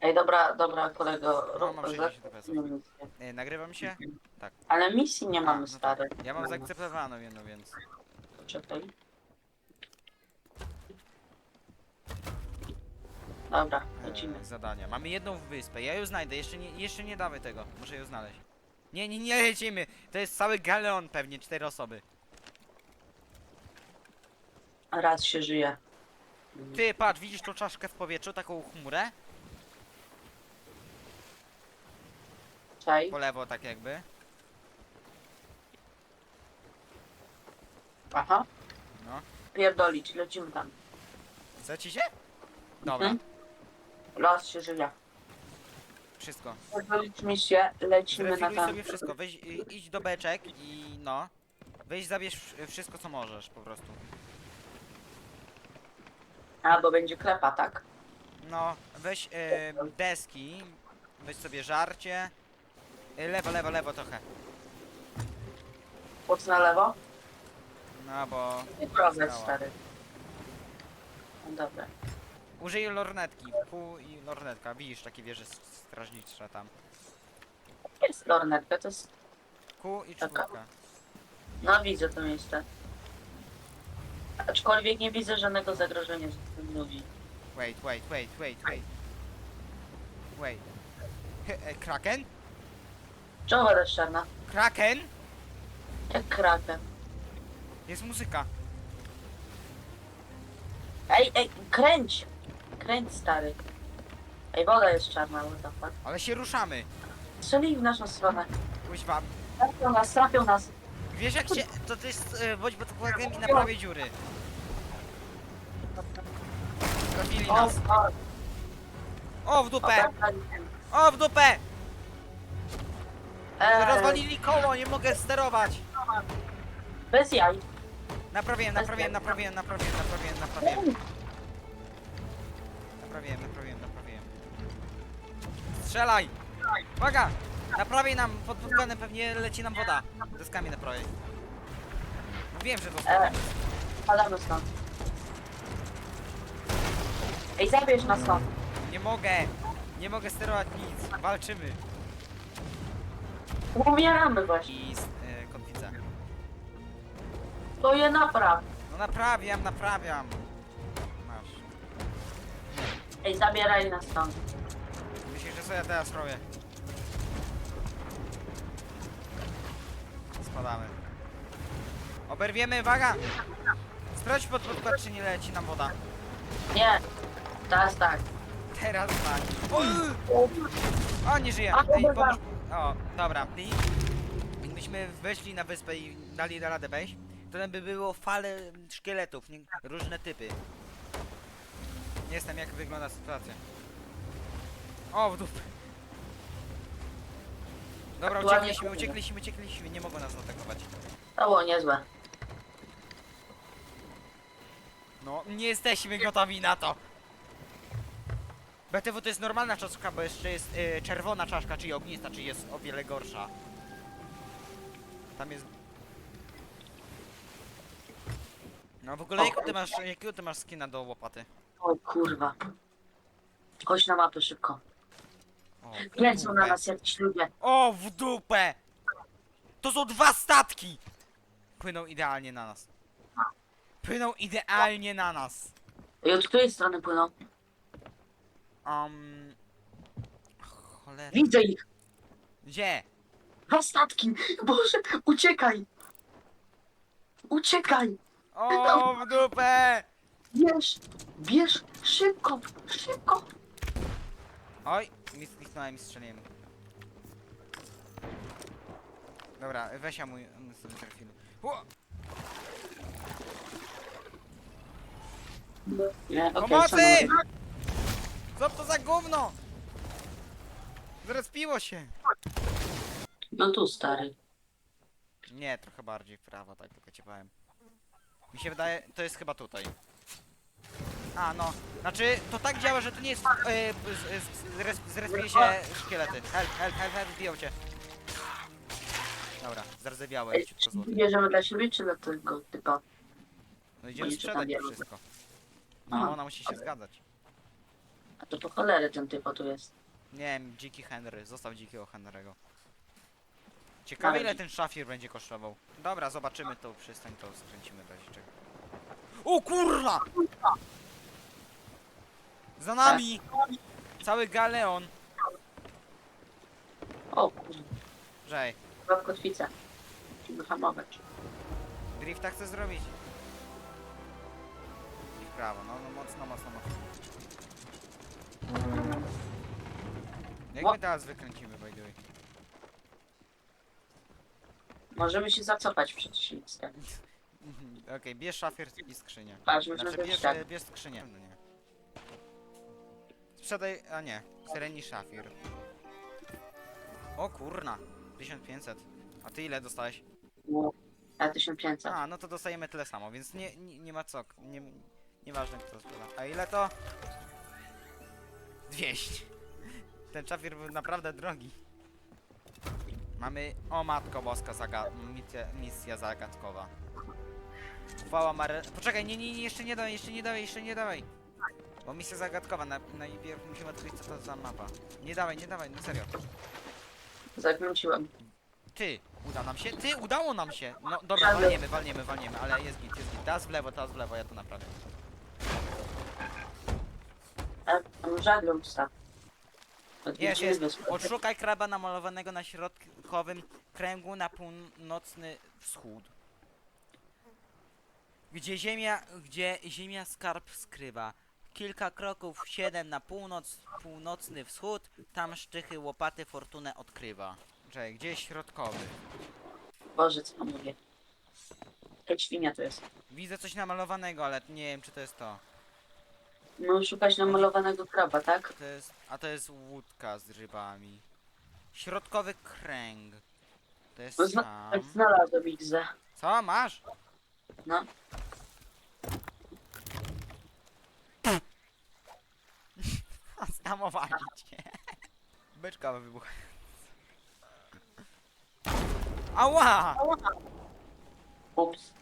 Ej, dobra, dobra, kolego. No, rób- mam 60 FPS. zacznijmy misję. E, nagrywam się? Tak. Ale misji nie mamy, no tak. stary. Ja mam zaakceptowaną jedną, więc... Czekaj. Dobra, lecimy. E, zadania. Mamy jedną wyspę. Ja ją znajdę. Jeszcze nie, jeszcze nie dawaj tego. Muszę ją znaleźć. Nie, nie, nie lecimy. To jest cały galeon pewnie, cztery osoby. Raz się żyje. Ty, patrz, widzisz tą czaszkę w powietrzu, taką chmurę? Po lewo tak jakby. Aha. No. Pierdolić, lecimy tam. Chce ci się? Dobra, Mhm. Raz się żyje. wszystko. Pierdolić misję, lecimy na Zrefiluj tam. sobie wszystko. Weź, idź do beczek i no. Weź zabierz wsz- wszystko co możesz po prostu. A, bo będzie klepa, tak? No, weź deski, weź sobie żarcie. Y, lewo, lewo, lewo trochę. Poc na lewo? No bo... I Działa. stary. No dobra. Użyj lornetki. Pół i lornetka. Widzisz takie wieże s- strażnicze tam. Jest lornetka, to jest... Kół i Taka. czwórka. No widzę to miejsce. Aczkolwiek nie widzę żadnego zagrożenia ze strony ludzi. Wait, wait, wait, wait, wait. Wait. He- e, Kraken? Czemu woda jest czarna? Kraken? Jak krakę. Jest muzyka. Ej, ej, kręć! Kręć, stary. Ej, woda jest czarna, what the fuck. Ale się ruszamy. Strzelili w naszą stronę. Kuźwa. Trafią nas, trafią nas. Wiesz jak się... To, to jest... E, bądź pod uwagę i naprawię dziury. Trafili O, nas. o, O, w o, dupę! O, w dupę! Eee, Rozwalili koło, nie mogę sterować. Bez jaj. Naprawiłem, naprawiłem, naprawiłem, naprawiłem, naprawiłem, naprawiłem. Naprawiłem, naprawiłem, naprawiłem. Strzelaj! Uwaga! Naprawię nam, pod wulkanem pewnie leci nam woda. Deskami naprawię. Wiem, że to Eee, padamy stąd. Ej, zabierz nas stąd. Nie mogę! Nie mogę sterować nic. Walczymy. Umieramy właśnie. I z, e. To je napraw. No naprawiam, naprawiam. Masz. Ej, zabieraj nas stąd. Myślisz, że co ja teraz robię? Spadamy. Oberwiemy, uwaga! Sprawdź pod podkład, czy nie leci nam woda. Nie. Teraz tak. Teraz tak. O, o nie żyje. Ej, pomóż. O, dobra. I gdybyśmy weszli na wyspę i dali radę wejść, to tam by było fale szkieletów, nie? różne typy. Nie jestem jak wygląda sytuacja. O, w dupę. Dobra, Aktualnie uciekliśmy, uciekliśmy, uciekliśmy, nie mogą nas atakować. To było niezłe. No, nie jesteśmy gotowi na to. BTW to jest normalna czaszka, bo jeszcze jest y, czerwona czaszka, czyli ognista, czyli jest o wiele gorsza. Tam jest... No w ogóle jakiego ty masz, jakiego ty masz skina do łopaty? O kurwa. Chodź na mapę szybko. O, w Kręcą na dupę. nas jakiś ludzie. O, w dupę! To są dwa statki! Płyną idealnie na nas. Płyną idealnie na nas. I od której strony płyną? Um... Cholera. Widzę ich. Gdzie? Dwa statki. Boże, uciekaj. Uciekaj. O, w dupę! Bierz. Bierz. Szybko. Szybko. Oj, mi kliknąłem i strzeliłem. Dobra, weź ja mój sobie trafimy. Ło! Nie, okej, Pomocy! Gówno? Zrespiło się. No tu stary. Nie, trochę bardziej w prawo, tak tylko ci powiem. Mi się wydaje, to jest chyba tutaj. A, no. Znaczy, to tak działa, że to nie jest... Yy, się szkielety. Help, help, help, help, biją cię. Dobra, zardzewiałe, Ej, leciutko złote. Bierzemy dla siebie czy dla tego typa? No idziemy Oni sprzedać to wszystko. Aha. No, ona musi się zgadzać. A to po cholery ten typo tu jest. Nie wiem, dziki Henry. Zostaw dzikiego Henry'ego. Ciekawe Ale ile dzi- ten szafir będzie kosztował. Dobra, zobaczymy to przystań, to skręcimy w razie czego. O kurwa! Za nami! Cały galeon! O kurde, Żej, chyba kotwica. Musimy hamować. drifta chcę zrobić. I w prawo, no, no mocno, mocno, mocno. Jak my teraz wykręcimy, by the way? Możemy się zacofać przed ślizgiem. Mhm, Okej, bierz szafir i skrzynię. Patrz, Znaczy bierz, tak. bierz skrzynię. No nie. Sprzedaj, a nie, Sereni szafir. O kurna, 1500. A ty ile dostałeś? No, A 1500. A, no to dostajemy tyle samo, więc nie, nie, nie ma co. Nie, nieważne kto sprzeda. A ile to? 200. Ten był naprawdę drogi. Mamy, o matko boska, zaga misja, misja zagadkowa. Chwała Mare... Poczekaj, nie, nie, nie, jeszcze nie dawaj, jeszcze nie dawaj, jeszcze nie dawaj. Bo misja zagadkowa, na, najpierw musimy odkryć co to za mapa. Nie dawaj, nie dawaj, no serio. Zakręciłem. Ty, uda nam się? Ty, udało nam się! No dobra, walniemy, walniemy, walniemy, ale jest git, jest git. Teraz w lewo, teraz w lewo, ja to naprawię. A tam żaglą. Jest, Odwiedzimy jest. wyspę. Odszukaj kraba namalowanego na środkowym kręgu na północny wschód. Gdzie ziemia, gdzie ziemia skarb skrywa. Kilka kroków, siedem na północ, północny wschód, tam sztychy łopaty fortunę odkrywa. Czekaj, gdzie jest środkowy? Boże, co mówię. Jaka świnia to jest. Widzę coś namalowanego, ale nie wiem czy to jest to. No szukać namalowanego kraba, tak? To jest, a to jest łódka z rybami. Środkowy kręg. To jest No, zna tam. tak znalazłem XZ. Co, masz? No. Skamowali cię. Beczka wybucha. Ała! Ups.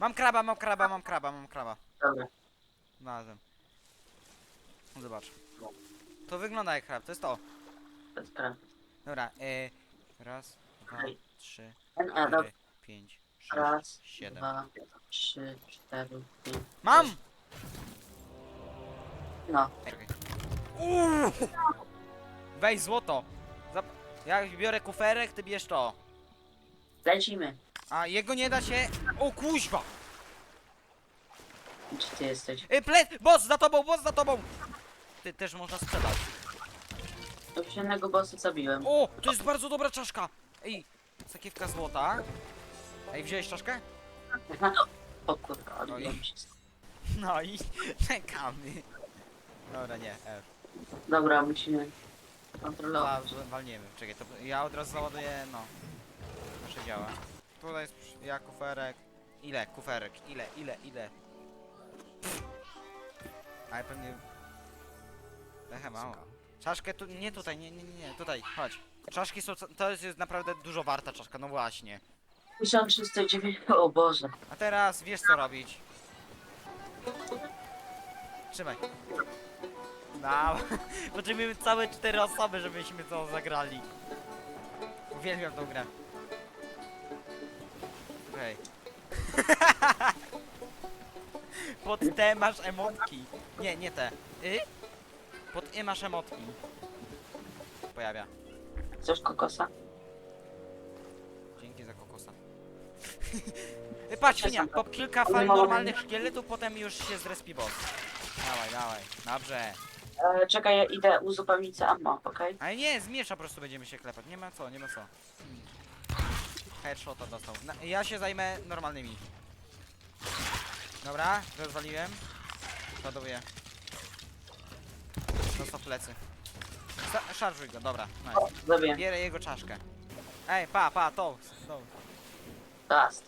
Mam kraba, mam kraba, mam kraba, mam kraba. Dobra. Znalazłem. Zobacz. To wygląda jak krab, to jest to. To jest krab. Dobra, e, raz, dwa, trzy, Ten, a, dobra. cztery, pięć, sześć, Raz, siedem. dwa, trzy, cztery, pięć. Mam! No. Czekaj. Uuu! Weź złoto! Zap ja biorę kuferek, ty bierz to. Lecimy. A jego nie da się... O kuźwa! Gdzie ty jesteś? Ej, ple... Boss za tobą, boss za tobą! Ty też można sprzedać. Do jednego bossa zabiłem. O, to jest bardzo dobra czaszka! Ej, sakiewka złota. Ej, wziąłeś czaszkę? O kurwa, odbiłem się. No i czekamy. Dobra, nie, F. Dobra, musimy kontrolować. Za- Walniemy, czekaj, to ja od razu załaduję, no. Proszę działa. Tutaj jest przy- ja kuferek. Ile kuferek? Ile, ile, ile? Pff. Ale pewnie... Trochę mało. Czaszkę tu, nie tutaj, nie, nie, nie, nie, tutaj, chodź. Czaszki są, co- to jest, jest naprawdę dużo warta czaszka, no właśnie. 1309, o Boże. A teraz wiesz co robić. Trzymaj. No, potrzebujemy całe cztery osoby, żebyśmy to zagrali. Uwielbiam tą grę. Hej. Pod te masz emotki. Nie, nie te. Y? Pod y masz emotki. Pojawia. Chcesz kokosa? Dzięki za kokosa. Patrz, świnia, po kilka fal normalnych szkieletów, potem już się zrespi boss. Dawaj, dawaj. Dobrze. E, czekaj, ja idę uzupełnić ammo, okej? Ale nie, z miecza po prostu będziemy się klepać. Nie ma co, nie ma co. Headshota dostał. Na, ja się zajmę normalnymi. Dobra, rozwaliłem. Ładowuję. Dostał plecy. Sta- Szarżuj go, dobra. Nice. Zabiję. Bierę jego czaszkę. Ej, pa, pa, to. to. Dust.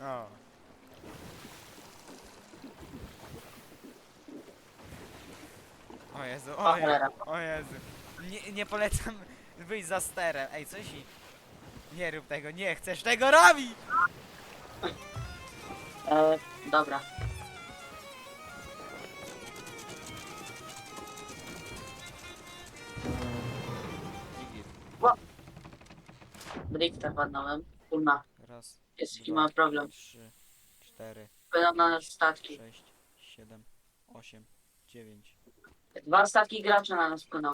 O. O Jezu, O cholera. o Jezu. Nie, nie polecam wyjść za sterem. Ej, coś i... Nie rób tego, nie chcesz tego robić! E, dobra. Drifta walnąłem. Kurna, Raz, jest Dwa. ma problem. trzy, cztery, Będą na nas statki. sześć, siedem, osiem, dziewięć. Dwa statki graczy na nas płyną.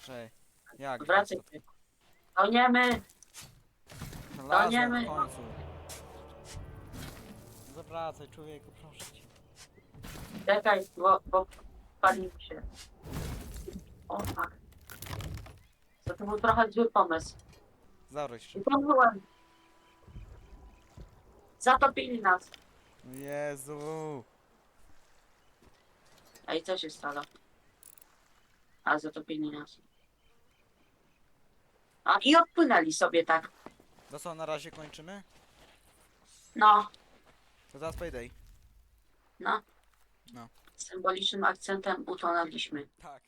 Czekaj. Jak? Wracaj. statki? Toniemy! Końcu. Zawracaj człowieku, proszę cię. Czekaj, bo, bo się. O tak. To, to był trochę zły pomysł. Zawróć byłem. Zatopili nas. Jezu. Ej, co się stało? A, zatopili nas. A, i odpłynęli sobie tak. To co, na razie kończymy? No, To teraz payday. no. No. Symbolicznym akcentem utonęliśmy. Tak.